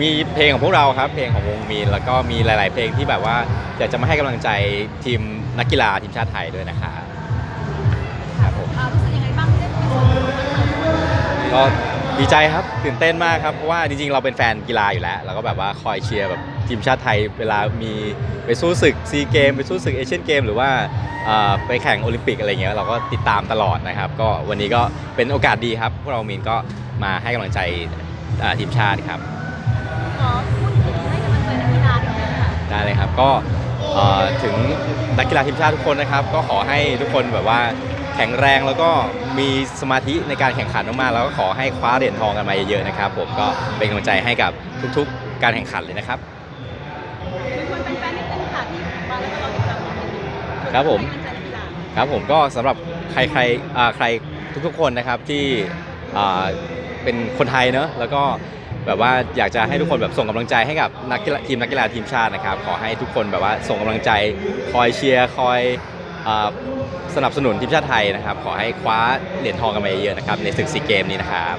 มีเพลงของพวกเราครับ เพลงของวงมีนแล้วก็มีหลาย ๆ เพลงที่แบบว่าอยากจะมาให้กำลังใจทีมนักกีฬาทีมชาติไทยด้วยนะครับครับผมอ่ารู้สึกยังไงบ้างที่ได้เป็นส่วนหนึ่งของคอนเสิร์ตก็ดีใจครับตื่นเต้นมากครับเพราะว่าจริง ๆ เราเป็นแฟนกีฬาอยู่แล้วแล้วก็แบบว่าคอยเชียร์แบบทีมชาติไทย เวลามีไปสู้ศึกซีเกมไปสู้ศึกเอเชียนเกมหรือว่าเอ่อไปแข่งโอลิมปิกอะไรเงี้ยเราก็ติดตามตลอดนะครับ ก็วันนี้ก็เป็นโอกาสดีครับพวกเรามีนก็มาให้กำลังใจอ่าทีมชาติครับขอ พูดถึงให้กำลังใจนักกีฬาด้วยค่ะได้เลยครับก็เอ่อถึงนักกีฬาทีมชาติทุกคนนะครับ ก็ขอให้ทุกคนแบบว่าแข็งแรงแล้วก็มีสมาธิในการแข่งขันมากๆแล้วก็ขอให้คว้าเหรียญทองกันมาเยอะๆนะครับ ผมก็เป็นกำลังใจให้กับทุกๆ การแข่งขันเลยนะครับเป็นคนเป็นแฟนนิดนึงค่ะที่มาแล้วก็เราติดตามผลงานครับผม ให้กำลังใจนักกีฬาครับผมก็สำหรับใครใครอ่าใครทุกๆคนนะครับที่อ่าเป็นคนไทยเนอะแล้วก็ แบบว่าอยากจะให้ทุกคนแบบส่งกำลังใจให้กับนักกีฬาทีมนักกีฬาทีมชาตินะครับ ขอให้ทุกคนแบบว่าส่งกำลังใจคอยเชียร์คอยอ่าสนับสนุนทีมชาติไทยนะครับ ขอให้คว้าเหรียญทองกันมาเยอะๆนะครับในศึกซีเกมนี้นะครับ